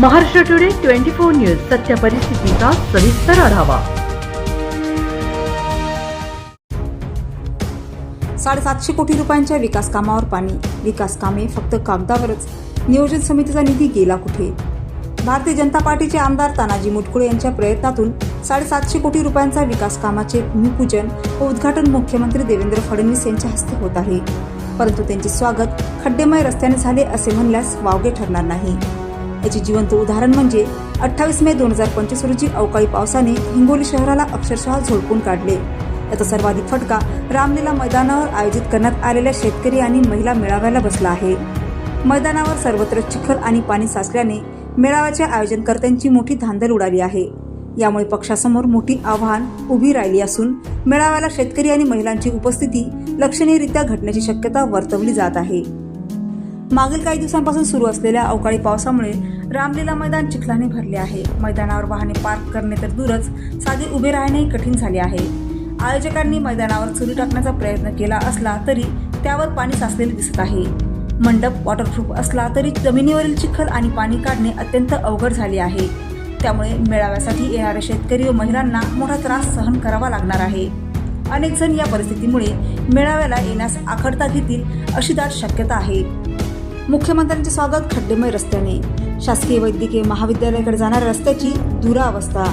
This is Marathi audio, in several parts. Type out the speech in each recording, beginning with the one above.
Maharashtra today twenty four news सत्य परिस्थितीचा सविस्तर आढावा. साडेसातशे कोटी रुपयांच्या विकास कामावर पाणी विकास कामे फक्त कागदावरच. नियोजन समितीचा निधी गेला कुठे? भारतीय जनता पार्टीचे आमदार तानाजी मुटकुळे यांच्या प्रयत्नातून साडेसातशे कोटी रुपयांचा विकास कामाचे भूमिपूजन व उद्घाटन मुख्यमंत्री देवेंद्र फडणवीस यांच्या हस्ते होत आहे. परंतु त्यांचे स्वागत खड्डेमय रस्त्याने झाले असे म्हणल्यास वावगे ठरणार नाही. याचे जिवंत उदाहरण म्हणजे अठ्ठावीस मे दोन हजार पंचवीस रोजी अवकाळी पावसाने हिंगोली शहराला अक्षरशः झोडपून काढले. याचा सर्वाधिक फटका रामलीला मैदानावर आयोजित करण्यात आलेल्या शेतकरी आणि महिला मेळाव्याला बसला आहे. मैदानावर सर्वत्र चिखल आणि पाणी साचल्याने मेळाव्याच्या आयोजनकर्त्यांची मोठी धांदल उडाली आहे. यामुळे पक्षासमोर मोठी आव्हान उभी राहिली असून मेळाव्याला शेतकरी आणि महिलांची उपस्थिती लक्षणीयरित्या घटण्याची शक्यता वर्तवली जात आहे. मागील काही दिवसांपासून सुरू असलेल्या अवकाळी पावसामुळे रामलीला मैदान चिखलाने भरले आहे. मैदानावर वाहने पार्क करणे तर दूरच साधे उभे राहणेही कठीण झाले आहे. आयोजकांनी मैदानावर चुरी टाकण्याचा प्रयत्न केला असला तरी त्यावर पाणी साचलेले दिसत आहे. मंडप वॉटरप्रूफ असला तरी जमिनीवरील चिखल आणि पाणी काढणे अत्यंत अवघड झाले आहे. त्यामुळे मेळाव्यासाठी येणाऱ्या शेतकरी व महिलांना मोठा त्रास सहन करावा लागणार आहे. अनेक जण या परिस्थितीमुळे मेळाव्याला येण्यास आखडता घेतील अशी दाट शक्यता आहे. मुख्यमंत्र्यांचे स्वागत खड्डेमय रस्त्याने. शासकीय वैद्यकीय महाविद्यालयाकडे जाणाऱ्या रस्त्याची दुरावस्था.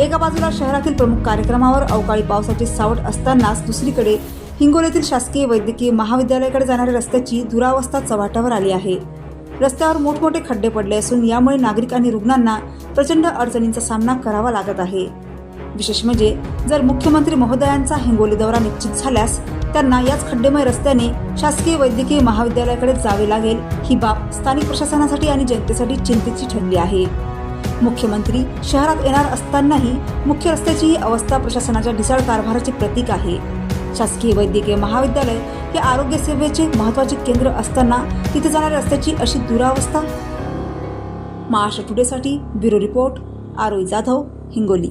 एका बाजूला शहरातील प्रमुख कार्यक्रमावर अवकाळी पावसाची सावट असतानाच दुसरीकडे हिंगोलीतील शासकीय वैद्यकीय महाविद्यालयाकडे जाणाऱ्या रस्त्याची दुरावस्था चव्हाट्यावर आली आहे. रस्त्यावर मोठमोठे खड्डे पडले असून यामुळे नागरिक आणि रुग्णांना प्रचंड अडचणींचा सामना करावा लागत आहे. विशेष म्हणजे जर मुख्यमंत्री महोदयांचा हिंगोली दौरा निश्चित झाल्यास त्यांना याच खड्डेमय रस्त्याने शासकीय वैद्यकीय महाविद्यालयाकडे जावे लागेल ही बाब स्थानिक प्रशासनासाठी आणि जनतेसाठी चिंतेची ठरली आहे. मुख्यमंत्री शहरात येणार असतानाही मुख्य रस्त्याची ही अवस्था प्रशासनाच्या ढिसाळ कारभाराचे प्रतीक आहे. शासकीय वैद्यकीय महाविद्यालय हे आरोग्य सेवेचे महत्त्वाचे केंद्र असताना तिथे जाणाऱ्या रस्त्याची अशी दुरावस्था? महाराष्ट्र टुडेसाठी ब्युरो रिपोर्ट आरोई जाधव हिंगोली.